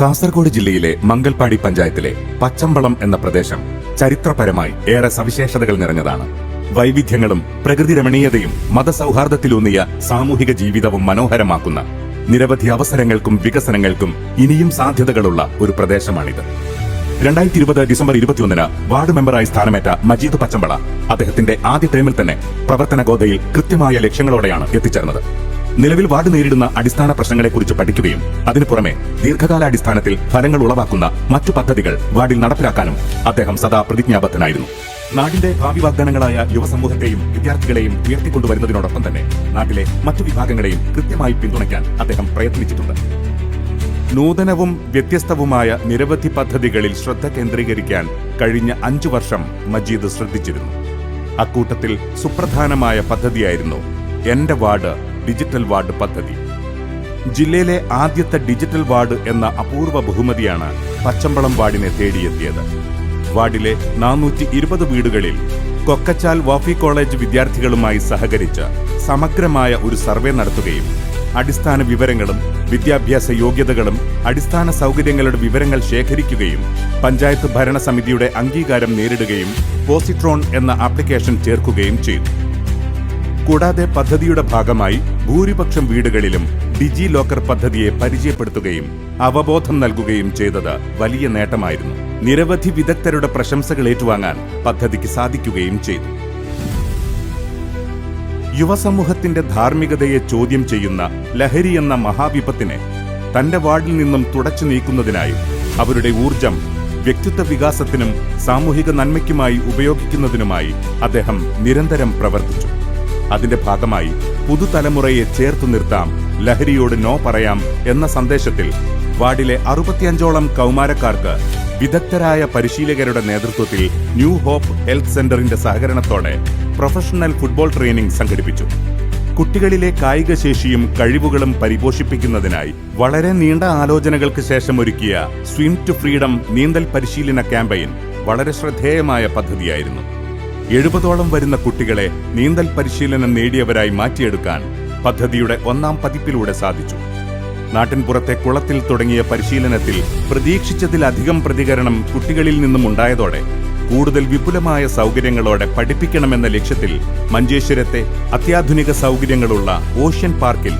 കാസർഗോഡ് ജില്ലയിലെ മംഗൽപാടി പഞ്ചായത്തിലെ പച്ചമ്പളം എന്ന പ്രദേശം ചരിത്രപരമായി ഏറെ സവിശേഷതകൾ നിറഞ്ഞതാണ്. വൈവിധ്യങ്ങളും പ്രകൃതി രമണീയതയും മതസൗഹാർദ്ദത്തിലൂന്നിയ സാമൂഹിക ജീവിതവും മനോഹരമാക്കുന്ന നിരവധി അവസരങ്ങൾക്കും വികസനങ്ങൾക്കും ഇനിയും സാധ്യതകളുള്ള ഒരു പ്രദേശമാണിത്. രണ്ടായിരത്തി ഇരുപത് ഡിസംബർ ഇരുപത്തിയൊന്നിന് വാർഡ് മെമ്പറായി സ്ഥാനമേറ്റ മജീദ് പച്ചമ്പള അദ്ദേഹത്തിന്റെ ആദ്യ ടൈമിൽ തന്നെ പ്രവർത്തന ഗോതയിൽ കൃത്യമായ ലക്ഷ്യങ്ങളോടെയാണ് എത്തിച്ചേർന്നത്. നിലവിൽ വാർഡ് നേരിടുന്ന അടിസ്ഥാന പ്രശ്നങ്ങളെക്കുറിച്ച് പഠിക്കുകയും അതിനു പുറമെ ദീർഘകാലാടിസ്ഥാനത്തിൽ ഫലങ്ങൾ ഉളവാക്കുന്ന മറ്റു പദ്ധതികൾ വാർഡിൽ നടപ്പിലാക്കാനും അദ്ദേഹം സദാ പ്രതിജ്ഞാബദ്ധനായിരുന്നു. നാടിന്റെ ഭാവി വാഗ്ദാനങ്ങളായ യുവസമൂഹത്തെയും വിദ്യാർത്ഥികളെയും ഉയർത്തിക്കൊണ്ടുവരുന്നതിനോടൊപ്പം തന്നെ നാട്ടിലെ മറ്റു വിഭാഗങ്ങളെയും കൃത്യമായി പിന്തുണയ്ക്കാൻ അദ്ദേഹം പ്രയത്നിച്ചിട്ടുണ്ട്. നൂതനവും വ്യത്യസ്തവുമായ നിരവധി പദ്ധതികളിൽ ശ്രദ്ധ കേന്ദ്രീകരിക്കാൻ കഴിഞ്ഞ അഞ്ചു വർഷം മജീദ് ശ്രദ്ധിച്ചിരുന്നു. അക്കൂട്ടത്തിൽ സുപ്രധാനമായ പദ്ധതിയായിരുന്നു എന്റെ വാർഡ് ഡിജിറ്റൽ വാർഡ് പദ്ധതി. ജില്ലയിലെ ആദ്യത്തെ ഡിജിറ്റൽ വാർഡ് എന്ന അപൂർവ ബഹുമതിയാണ് പച്ചമ്പളം വാർഡിനെ തേടിയെത്തിയത്. വാർഡിലെ നാനൂറ്റി ഇരുപത് വീടുകളിൽ കൊക്കച്ചാൽ വാഫി കോളേജ് വിദ്യാർത്ഥികളുമായി സഹകരിച്ച് സമഗ്രമായ ഒരു സർവേ നടത്തുകയും അടിസ്ഥാന വിവരങ്ങളും വിദ്യാഭ്യാസ യോഗ്യതകളും അടിസ്ഥാന സൗകര്യങ്ങളുടെ വിവരങ്ങൾ ശേഖരിക്കുകയും പഞ്ചായത്ത് ഭരണസമിതിയുടെ അംഗീകാരം നേരിടുകയും പോസിട്രോൺ എന്ന ആപ്ലിക്കേഷൻ ചേർക്കുകയും ചെയ്തു. കൂടാതെ പദ്ധതിയുടെ ഭാഗമായി ഭൂരിപക്ഷം വീടുകളിലും ഡിജി ലോക്കർ പദ്ധതിയെ പരിചയപ്പെടുത്തുകയും അവബോധം നൽകുകയും ചെയ്തത് വലിയ നേട്ടമായിരുന്നു. നിരവധി വിദഗ്ധരുടെ പ്രശംസകൾ ഏറ്റുവാങ്ങാൻ പദ്ധതിക്ക് സാധിക്കുകയും ചെയ്തു. യുവസമൂഹത്തിന്റെ ധാർമ്മികതയെ ചോദ്യം ചെയ്യുന്ന ലഹരി എന്ന മഹാവിപത്തിനെ തന്റെ വാർഡിൽ നിന്നും തുടച്ചു നീക്കുന്നതിനായും അവരുടെ ഊർജം വ്യക്തിത്വ വികാസത്തിനും സാമൂഹിക നന്മയ്ക്കുമായി ഉപയോഗിക്കുന്നതിനുമായി അദ്ദേഹം നിരന്തരം പ്രവർത്തിച്ചു. അതിന്റെ ഭാഗമായി പുതുതലമുറയെ ചേർത്തു നിർത്താം. ലഹരിയോട് നോ പറയാം എന്ന സന്ദേശത്തിൽ വാർഡിലെ അറുപത്തിയഞ്ചോളം കൗമാരക്കാർക്ക് വിദഗ്ധരായ പരിശീലകരുടെ നേതൃത്വത്തിൽ ന്യൂ ഹോപ്പ് ഹെൽത്ത് സെന്ററിന്റെ സഹകരണത്തോടെ പ്രൊഫഷണൽ ഫുട്ബോൾ ട്രെയിനിംഗ് സംഘടിപ്പിച്ചു. കുട്ടികളിലെ കായിക ശേഷിയും കഴിവുകളും പരിപോഷിപ്പിക്കുന്നതിനായി വളരെ നീണ്ട ആലോചനകൾക്ക് ശേഷം ഒരുക്കിയ സ്വിം ടു ഫ്രീഡം നീന്തൽ പരിശീലന ക്യാമ്പയിൻ വളരെ ശ്രദ്ധേയമായ പദ്ധതിയായിരുന്നു. എഴുപതോളം വരുന്ന കുട്ടികളെ നീന്തൽ പരിശീലനം നേടിയവരായി മാറ്റിയെടുക്കാൻ പദ്ധതിയുടെ ഒന്നാം പതിപ്പിലൂടെ സാധിച്ചു. നാട്ടിൻപുറത്തെ കുളത്തിൽ തുടങ്ങിയ പരിശീലനത്തിൽ പ്രതീക്ഷിച്ചതിലധികം പ്രതികരണം കുട്ടികളിൽ നിന്നും ഉണ്ടായതോടെ കൂടുതൽ വിപുലമായ സൗകര്യങ്ങളോടെ പഠിപ്പിക്കണമെന്ന ലക്ഷ്യത്തിൽ മഞ്ചേശ്വരത്തെ അത്യാധുനിക സൗകര്യങ്ങളുള്ള ഓഷ്യൻ പാർക്കിൽ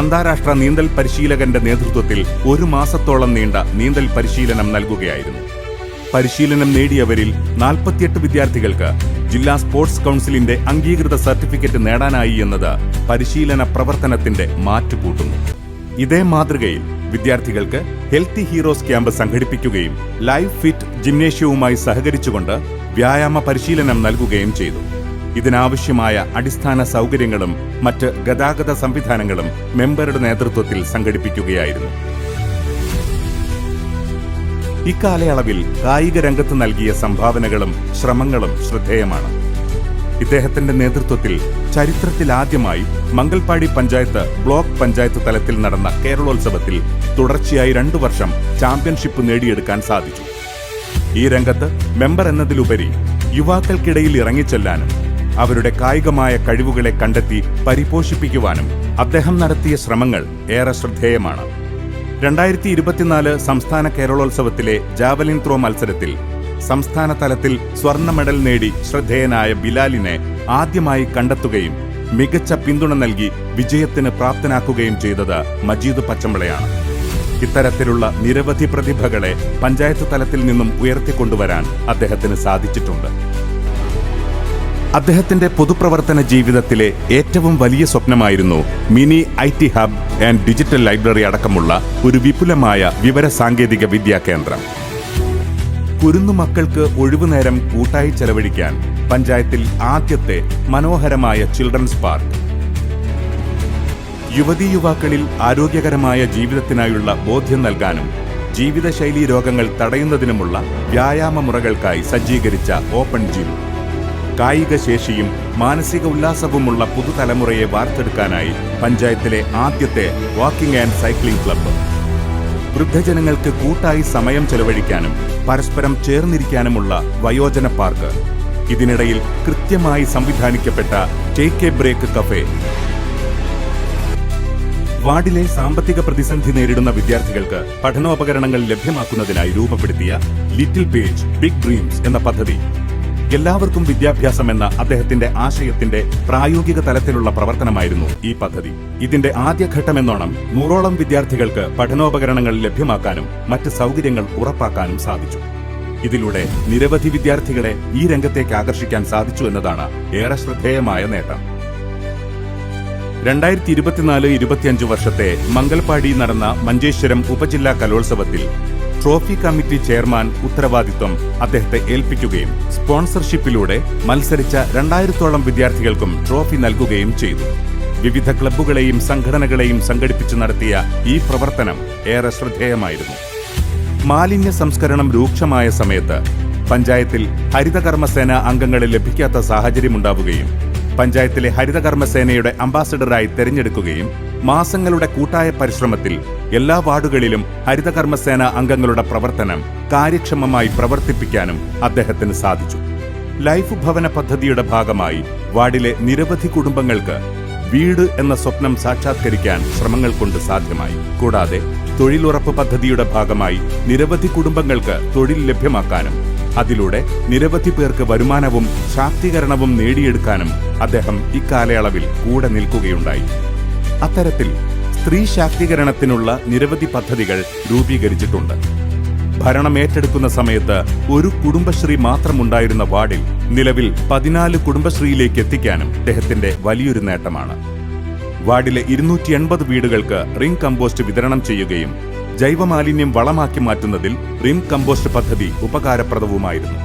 അന്താരാഷ്ട്ര നീന്തൽ പരിശീലകന്റെ നേതൃത്വത്തിൽ ഒരു മാസത്തോളം നീണ്ട നീന്തൽ പരിശീലനം നൽകുകയായിരുന്നു. പരിശീലനം നേടിയവരിൽ നാൽപ്പത്തിയെട്ട് വിദ്യാർത്ഥികൾക്ക് ജില്ലാ സ്പോർട്സ് കൗൺസിലിന്റെ അംഗീകൃത സർട്ടിഫിക്കറ്റ് നേടാനായി എന്നത് പരിശീലന പ്രവർത്തനത്തിന്റെ മാറ്റുകൂട്ടുന്നു. ഇതേ മാതൃകയിൽ വിദ്യാർത്ഥികൾക്ക് ഹെൽത്തി ഹീറോസ് ക്യാമ്പ് സംഘടിപ്പിക്കുകയും ലൈഫ് ഫിറ്റ് ജിംനേഷ്യവുമായി സഹകരിച്ചുകൊണ്ട് വ്യായാമ പരിശീലനം നൽകുകയും ചെയ്തു. ഇതിനാവശ്യമായ അടിസ്ഥാന സൗകര്യങ്ങളും മറ്റ് ഗതാഗത സംവിധാനങ്ങളും മെമ്പറുടെ നേതൃത്വത്തിൽ സംഘടിപ്പിക്കുകയായിരുന്നു. ഇക്കാലയളവിൽ കായിക രംഗത്ത് നൽകിയ സംഭാവനകളും ശ്രമങ്ങളും ശ്രദ്ധേയമാണ്. ഇദ്ദേഹത്തിന്റെ നേതൃത്വത്തിൽ ചരിത്രത്തിലാദ്യമായി മംഗൽപാടി പഞ്ചായത്ത് ബ്ലോക്ക് പഞ്ചായത്ത് തലത്തിൽ നടന്ന കേരളോത്സവത്തിൽ തുടർച്ചയായി രണ്ടു വർഷം ചാമ്പ്യൻഷിപ്പ് നേടിയെടുക്കാൻ സാധിച്ചു. ഈ രംഗത്ത് മെമ്പർ എന്നതിലുപരി യുവാക്കൾക്കിടയിൽ ഇറങ്ങിച്ചെല്ലാനും അവരുടെ കായികമായ കഴിവുകളെ കണ്ടെത്തി പരിപോഷിപ്പിക്കുവാനും അദ്ദേഹം നടത്തിയ ശ്രമങ്ങൾ ഏറെ ശ്രദ്ധേയമാണ്. രണ്ടായിരത്തി ഇരുപത്തിനാല് സംസ്ഥാന കേരളോത്സവത്തിലെ ജാവലിൻ ത്രോ മത്സരത്തിൽ സംസ്ഥാന തലത്തിൽ സ്വർണ മെഡൽ നേടി ശ്രദ്ധേയനായ ബിലാലിനെ ആദ്യമായി കണ്ടെത്തുകയും മികച്ച പിന്തുണ നൽകി വിജയത്തിന് പ്രാപ്തനാക്കുകയും ചെയ്തത് മജീദ് പച്ചമ്പളയാണ്. ഇത്തരത്തിലുള്ള നിരവധി പ്രതിഭകളെ പഞ്ചായത്ത് തലത്തിൽ നിന്നും ഉയർത്തിക്കൊണ്ടുവരാൻ അദ്ദേഹത്തിന് സാധിച്ചിട്ടുണ്ട്. അദ്ദേഹത്തിന്റെ പൊതുപ്രവർത്തന ജീവിതത്തിലെ ഏറ്റവും വലിയ സ്വപ്നമായിരുന്നു mini I T hub and digital library അടക്കമുള്ള ഒരു വിപുലമായ വിവര സാങ്കേതിക വിദ്യാ കേന്ദ്രം. കുരുന്നു മക്കൾക്ക് ഒഴിവുനേരം കൂട്ടായി ചെലവഴിക്കാൻ പഞ്ചായത്തിൽ ആദ്യത്തെ മനോഹരമായ ചിൽഡ്രൻസ് പാർക്ക്. യുവതീ യുവാക്കളിൽ ആരോഗ്യകരമായ ജീവിതത്തിനായുള്ള ബോധ്യം നൽകാനും ജീവിതശൈലീ രോഗങ്ങൾ തടയുന്നതിനുമുള്ള വ്യായാമ മുറകൾക്കായി സജ്ജീകരിച്ച ഓപ്പൺ ജിം. കായിക ശേഷിയും മാനസിക ഉല്ലാസവുമുള്ള പുതുതലമുറയെ വാർത്തെടുക്കാനായി പഞ്ചായത്തിലെ ആദ്യത്തെ വാക്കിംഗ് ആൻഡ് സൈക്ലിംഗ് ക്ലബ്ബ് വൃദ്ധജനങ്ങൾക്ക് കൂട്ടായി സമയം ചെലവഴിക്കാനും പരസ്പരം ചേർന്നിരിക്കാനുമുള്ള വയോജന പാർക്ക്. ഇതിനിടയിൽ കൃത്യമായി സംവിധാനിക്കപ്പെട്ട ടേക്ക് എ ബ്രേക്ക് കഫേ വാർഡിലെ സാമ്പത്തിക പ്രതിസന്ധി നേരിടുന്ന വിദ്യാർത്ഥികൾക്ക് പഠനോപകരണങ്ങൾ ലഭ്യമാക്കുന്നതിനായി രൂപപ്പെടുത്തിയ ലിറ്റിൽ പേജ് ബിഗ് ഡ്രീംസ് എന്ന പദ്ധതി. എല്ലാവർക്കും വിദ്യാഭ്യാസം എന്ന അദ്ദേഹത്തിന്റെ ആശയത്തിന്റെ പ്രായോഗിക തലത്തിലുള്ള പ്രവർത്തനമായിരുന്നു ഈ പദ്ധതി. ഇതിന്റെ ആദ്യഘട്ടമെന്നോണം നൂറോളം വിദ്യാർത്ഥികൾക്ക് പഠനോപകരണങ്ങൾ ലഭ്യമാക്കാനും മറ്റ് സൗകര്യങ്ങൾ ഉറപ്പാക്കാനും സാധിച്ചു. ഇതിലൂടെ നിരവധി വിദ്യാർത്ഥികളെ ഈ രംഗത്തേക്ക് ആകർഷിക്കാൻ സാധിച്ചു എന്നതാണ് ഏറെ ശ്രദ്ധേയമായ നേട്ടം. രണ്ടായിരത്തി ഇരുപത്തിനാല് ഇരുപത്തിയഞ്ച് വർഷത്തെ മംഗൽപാടി നടന്ന മഞ്ചേശ്വരം ഉപജില്ലാ കലോത്സവത്തിൽ ട്രോഫി കമ്മിറ്റി ചെയർമാൻ ഉത്തരവാദിത്വം അദ്ദേഹത്തെ ഏൽപ്പിക്കുകയും സ്പോൺസർഷിപ്പിലൂടെ മത്സരിച്ച രണ്ടായിരത്തോളം വിദ്യാർത്ഥികൾക്കും ട്രോഫി നൽകുകയും ചെയ്തു. വിവിധ ക്ലബ്ബുകളെയും സംഘടനകളെയും സംഘടിപ്പിച്ചു നടത്തിയ ഈ പ്രവർത്തനം ഏറെ ശ്രദ്ധേയമായിരുന്നു. മാലിന്യ സംസ്കരണം രൂക്ഷമായ സമയത്ത് പഞ്ചായത്തിൽ ഹരിതകർമ്മസേന അംഗങ്ങളെ ലഭിക്കാത്ത സാഹചര്യമുണ്ടാവുകയും പഞ്ചായത്തിലെ ഹരിതകർമ്മസേനയുടെ അംബാസഡറായി തെരഞ്ഞെടുക്കുകയും മാസങ്ങളുടെ കൂട്ടായ പരിശ്രമത്തിൽ എല്ലാ വാർഡുകളിലും ഹരിതകർമ്മസേന അംഗങ്ങളുടെ പ്രവർത്തനം കാര്യക്ഷമമായി പ്രവർത്തിപ്പിക്കാനും അദ്ദേഹത്തിന് സാധിച്ചു. ലൈഫ് ഭവന പദ്ധതിയുടെ ഭാഗമായി വാർഡിലെ നിരവധി കുടുംബങ്ങൾക്ക് വീട് എന്ന സ്വപ്നം സാക്ഷാത്കരിക്കാൻ ശ്രമങ്ങൾ കൊണ്ട് സാധ്യമായി. കൂടാതെ തൊഴിലുറപ്പ് പദ്ധതിയുടെ ഭാഗമായി നിരവധി കുടുംബങ്ങൾക്ക് തൊഴിൽ ലഭ്യമാക്കാനും അതിലൂടെ നിരവധി പേർക്ക് വരുമാനവും ശാക്തീകരണവും നേടിയെടുക്കാനും അദ്ദേഹം ഇക്കാലയളവിൽ കൂടെ നിൽക്കുകയുണ്ടായി. അത്തരത്തിൽ സ്ത്രീ ശാക്തീകരണത്തിനുള്ള നിരവധി പദ്ധതികൾ രൂപീകരിച്ചിട്ടുണ്ട്. ഭരണം ഏറ്റെടുക്കുന്ന സമയത്ത് ഒരു കുടുംബശ്രീ മാത്രമുണ്ടായിരുന്ന വാർഡിൽ നിലവിൽ പതിനാല് കുടുംബശ്രീയിലേക്ക് എത്തിക്കാനും അദ്ദേഹത്തിന്റെ വലിയൊരു നേട്ടമാണ്. വാർഡിലെ ഇരുന്നൂറ്റി എൺപത് വീടുകൾക്ക് റിംഗ് കമ്പോസ്റ്റ് വിതരണം ചെയ്യുകയും ജൈവമാലിന്യം വളമാക്കി മാറ്റുന്നതിൽ റിം കമ്പോസ്റ്റ് പദ്ധതി ഉപകാരപ്രദവുമായിരുന്നു.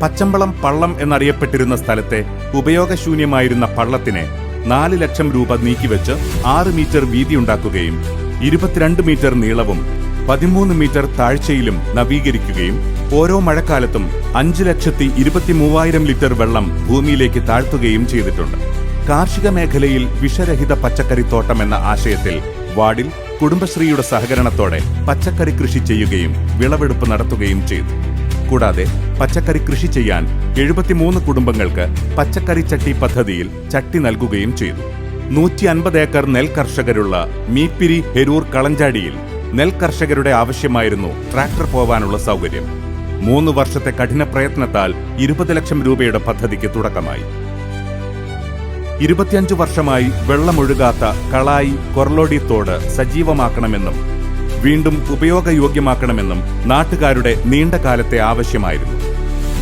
പച്ചമ്പളം പള്ളം എന്നറിയപ്പെട്ടിരുന്ന സ്ഥലത്തെ ഉപയോഗശൂന്യമായിരുന്ന പള്ളത്തിനെ നാല് ലക്ഷം രൂപ നീക്കിവെച്ച് ആറ് മീറ്റർ വീതിയുണ്ടാക്കുകയും ഇരുപത്തിരണ്ട് മീറ്റർ നീളവും പതിമൂന്ന് മീറ്റർ താഴ്ചയിലും നവീകരിക്കുകയും ഓരോ മഴക്കാലത്തും അഞ്ച് ലക്ഷത്തി ഇരുപത്തി മൂവായിരം ലിറ്റർ വെള്ളം ഭൂമിയിലേക്ക് താഴ്ത്തുകയും ചെയ്തിട്ടുണ്ട്. കാർഷിക മേഖലയിൽ വിഷരഹിത പച്ചക്കറിത്തോട്ടം എന്ന ആശയത്തിൽ വാർഡിൽ കുടുംബശ്രീയുടെ സഹകരണത്തോടെ പച്ചക്കറി കൃഷി ചെയ്യുകയും വിളവെടുപ്പ് നടത്തുകയും ചെയ്തു. കൂടാതെ പച്ചക്കറി കൃഷി ചെയ്യാൻ എഴുപത്തിമൂന്ന് കുടുംബങ്ങൾക്ക് പച്ചക്കറി ചട്ടി പദ്ധതിയിൽ ചട്ടി നൽകുകയും ചെയ്തു. നൂറ്റി അൻപത് ഏക്കർ നെൽ കർഷകരുള്ള മീപ്പിരി ഹെരൂർ കളഞ്ചാടിയിൽ നെൽ കർഷകരുടെ ആവശ്യമായിരുന്നു ട്രാക്ടർ പോവാനുള്ള സൗകര്യം. മൂന്ന് വർഷത്തെ കഠിന പ്രയത്നത്താൽ ഇരുപത് ലക്ഷം രൂപയുടെ പദ്ധതിക്ക് തുടക്കമായി. ഇരുപത്തിയഞ്ചു വർഷമായി വെള്ളമൊഴുകാത്ത കളായി കൊറലോടി തോട് സജീവമാക്കണമെന്നും വീണ്ടും ഉപയോഗയോഗ്യമാക്കണമെന്നും നാട്ടുകാരുടെ നീണ്ട കാലത്തെ ആവശ്യമായിരുന്നു.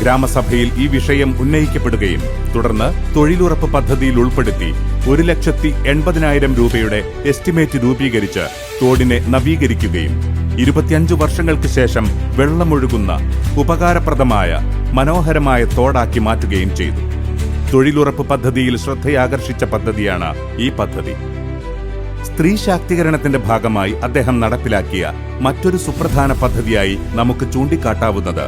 ഗ്രാമസഭയിൽ ഈ വിഷയം ഉന്നയിക്കപ്പെടുകയും തുടർന്ന് തൊഴിലുറപ്പ് പദ്ധതിയിൽ ഉൾപ്പെടുത്തി ഒരു ലക്ഷത്തി എൺപതിനായിരം രൂപയുടെ എസ്റ്റിമേറ്റ് രൂപീകരിച്ച് തോടിനെ നവീകരിക്കുകയും ഇരുപത്തിയഞ്ചു വർഷങ്ങൾക്ക് ശേഷം വെള്ളമൊഴുകുന്ന ഉപകാരപ്രദമായ മനോഹരമായ തോടാക്കി മാറ്റുകയും ചെയ്തു. തൊഴിലുറപ്പ് പദ്ധതിയിൽ ശ്രദ്ധയാകർഷിച്ച പദ്ധതിയാണ് ഈ പദ്ധതി. സ്ത്രീ ശാക്തീകരണത്തിന്റെ ഭാഗമായി അദ്ദേഹം നടപ്പിലാക്കിയ മറ്റൊരു സുപ്രധാന പദ്ധതിയായി നമുക്ക് ചൂണ്ടിക്കാട്ടാവുന്നത്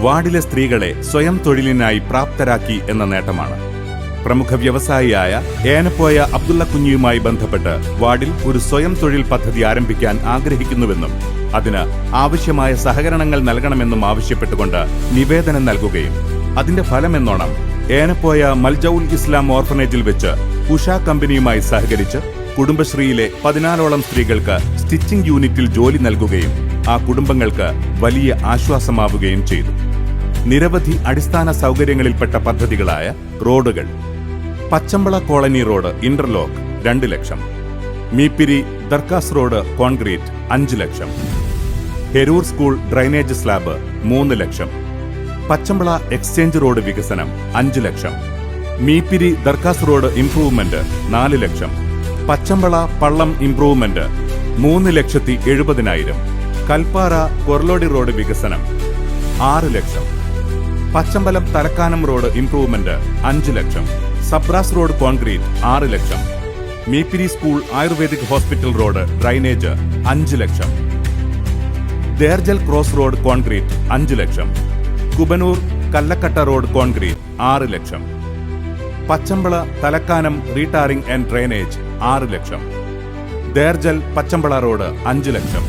വാർഡിലെ സ്ത്രീകളെ സ്വയം തൊഴിലിനായി പ്രാപ്തരാക്കി എന്ന നേട്ടമാണ്. പ്രമുഖ വ്യവസായിയായ ഏനപ്പോയ അബ്ദുള്ള കുഞ്ഞിയുമായി ബന്ധപ്പെട്ട് വാർഡിൽ ഒരു സ്വയം തൊഴിൽ പദ്ധതി ആരംഭിക്കാൻ ആഗ്രഹിക്കുന്നുവെന്നും അതിന് ആവശ്യമായ സഹകരണങ്ങൾ നൽകണമെന്നും ആവശ്യപ്പെട്ടുകൊണ്ട് നിവേദനം നൽകുകയും അതിന്റെ ഫലമെന്നോണം ഏനപ്പോയ മൽജൌൽ ഇസ്ലാം ഓർഫനേജിൽ വെച്ച് ഉഷ കമ്പനിയുമായി സഹകരിച്ച് കുടുംബശ്രീയിലെ പതിനാലോളം സ്ത്രീകൾക്ക് സ്റ്റിച്ചിംഗ് യൂണിറ്റിൽ ജോലി നൽകുകയും ആ കുടുംബങ്ങൾക്ക് വലിയ ആശ്വാസമാവുകയും ചെയ്തു. നിരവധി അടിസ്ഥാന സൗകര്യങ്ങളിൽപ്പെട്ട പദ്ധതികളായ റോഡുകൾ. പച്ചമ്പള കോളനി റോഡ് ഇന്റർലോക്ക് രണ്ട് ലക്ഷം. മീപ്പിരി ദർക്കാസ് റോഡ് കോൺക്രീറ്റ് അഞ്ച് lakh. Herur school drainage slab മൂന്ന് ലക്ഷം. പച്ചമ്പള എക്സ്ചേഞ്ച് റോഡ് വികസനം അഞ്ച് ലക്ഷം. മീപ്പിരി ദർക്കാസ് റോഡ് ഇംപ്രൂവ്മെന്റ് നാല് ലക്ഷം. പച്ചമ്പള പള്ളം ഇംപ്രൂവ്മെന്റ് മൂന്ന് ലക്ഷത്തി എഴുപതിനായിരം. കൽപ്പാറ കൊർലോടി റോഡ് വികസനം ആറ് ലക്ഷം. പച്ചമ്പലം തലക്കാനം റോഡ് ഇംപ്രൂവ്മെന്റ് അഞ്ച് ലക്ഷം. സബ്രാസ് റോഡ് കോൺക്രീറ്റ് ആറ് lakh. Meepiri school ayurvedic hospital road drainage അഞ്ച് lakh. Derjal cross road concrete അഞ്ച് ലക്ഷം. കുബനൂർ കല്ലക്കട്ട റോഡ് കോൺക്രീറ്റ് ആറ് lakh. Pachampala Thalakkanam retarring and drainage ആറ് ലക്ഷം. ദേർജൽ പച്ചമ്പള റോഡ് അഞ്ച് lakh.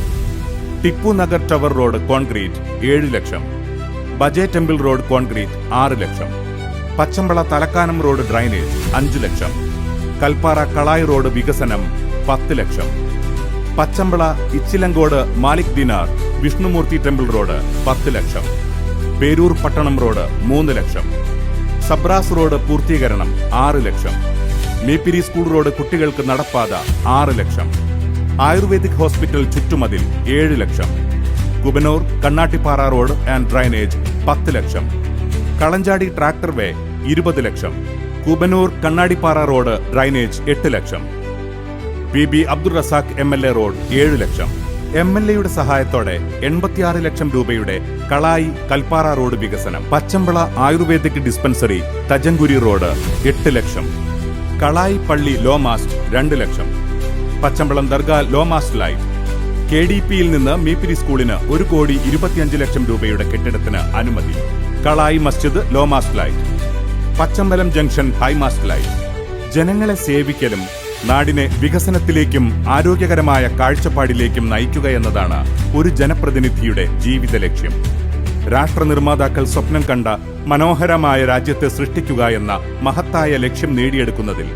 Tippu Nagar tower road concrete ഏഴ് lakh. Baje temple road concrete ആറ് lakh. പച്ചമ്പള തലക്കാനം road drainage അഞ്ച് ലക്ഷം. കൽപ്പാറ കളായി road വികസനം പത്ത് ലക്ഷം. പച്ചമ്പള ഇച്ചിലങ്കോട് മാലിക് ദിനാർ വിഷ്ണുമൂർത്തി ടെമ്പിൾ റോഡ് പത്ത് ലക്ഷം. പേരൂർ പട്ടണം റോഡ് മൂന്ന് ലക്ഷം. സബ്രാസ് റോഡ് പൂർത്തീകരണം ആറ് ലക്ഷം. മേപ്പിരി സ്കൂൾ റോഡ് കുട്ടികൾക്ക് നടപ്പാത ആറ് ലക്ഷം. ആയുർവേദിക് ഹോസ്പിറ്റൽ ചുറ്റുമതിൽ ഏഴ് ലക്ഷം. Kubanur Kannattippara road and drainage പത്ത് ലക്ഷം. കളഞ്ചാടി ട്രാക്ടർ വേ ഇരുപത് ലക്ഷം. കുബനൂർ കണ്ണാടിപ്പാറ റോഡ് ഡ്രൈനേജ് എട്ട് lakh. P B Abdul Razak M L A road ഏഴ് ലക്ഷം. എം എൽ എയുടെ സഹായത്തോടെ എൺപത്തിയാറ് ലക്ഷം രൂപയുടെ കളായി കൽപ്പാറ റോഡ് വികസനം. Pachampala ayurvedic dispensary Tajankuri road എട്ട് ലക്ഷം. കളായി പള്ളി ലോ മാസ്റ്റ് രണ്ട് lakh. Pachampalam Dargah low mast light. K D പിയിൽ നിന്ന് മീപ്പിരി സ്കൂളിന് ഒരു കോടി ഇരുപത്തിയഞ്ച് ലക്ഷം രൂപയുടെ കെട്ടിടത്തിന് അനുമതി. കളായി മസ്ജിദ് low mast light Pachampalam junction high mast light ജനങ്ങളെ സേവിക്കലും നാടിനെ വികസനത്തിലേക്കും ആരോഗ്യകരമായ കാഴ്ചപ്പാടിലേക്കും നയിക്കുക എന്നതാണ് ഒരു ജനപ്രതിനിധിയുടെ ജീവിത ലക്ഷ്യം. രാഷ്ട്ര നിർമ്മാതാക്കൾ സ്വപ്നം കണ്ട മനോഹരമായ രാജ്യത്തെ സൃഷ്ടിക്കുക എന്ന മഹത്തായ ലക്ഷ്യം നേടിയെടുക്കുന്നതിൽ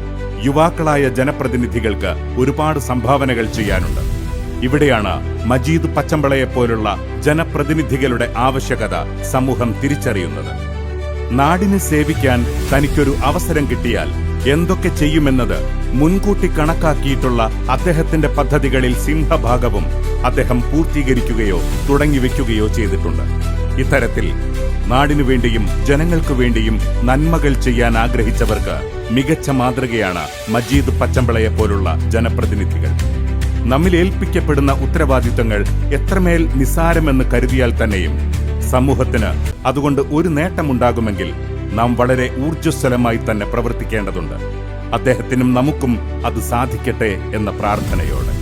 യുവാക്കളായ ജനപ്രതിനിധികൾക്ക് ഒരുപാട് സംഭാവനകൾ ചെയ്യാനുണ്ട്. ഇവിടെയാണ് മജീദ് പച്ചമ്പളയെപ്പോലുള്ള ജനപ്രതിനിധികളുടെ ആവശ്യകത സമൂഹം തിരിച്ചറിയുന്നത്. നാടിനെ സേവിക്കാൻ തനിക്കൊരു അവസരം കിട്ടിയാൽ എന്തൊക്കെ ചെയ്യുമെന്നത് മുൻകൂട്ടി കണക്കാക്കിയിട്ടുള്ള അദ്ദേഹത്തിന്റെ പദ്ധതികളിൽ സിംഹഭാഗവും അദ്ദേഹം പൂർത്തീകരിക്കുകയോ തുടങ്ങിവെക്കുകയോ ചെയ്തിട്ടുണ്ട്. ഇത്തരത്തിൽ നാടിനു വേണ്ടിയും ജനങ്ങൾക്കു വേണ്ടിയും നന്മകൾ ചെയ്യാൻ ആഗ്രഹിച്ചവർക്ക് മികച്ച മാതൃകയാണ് മജീദ് പച്ചമ്പളയെ പോലുള്ള ജനപ്രതിനിധികൾ. നമ്മിൽ ഏൽപ്പിക്കപ്പെടുന്ന ഉത്തരവാദിത്തങ്ങൾ എത്രമേൽ നിസാരമെന്ന് കരുതിയാൽ തന്നെയും സമൂഹത്തിന് അതുകൊണ്ട് ഒരു നേട്ടമുണ്ടാകുമെങ്കിൽ നാം വളരെ ഊർജസ്വലമായി തന്നെ പ്രവർത്തിക്കേണ്ടതുണ്ട്. അദ്ദേഹത്തിനും നമുക്കും അത് സാധിക്കട്ടെ എന്ന പ്രാർത്ഥനയോടെ.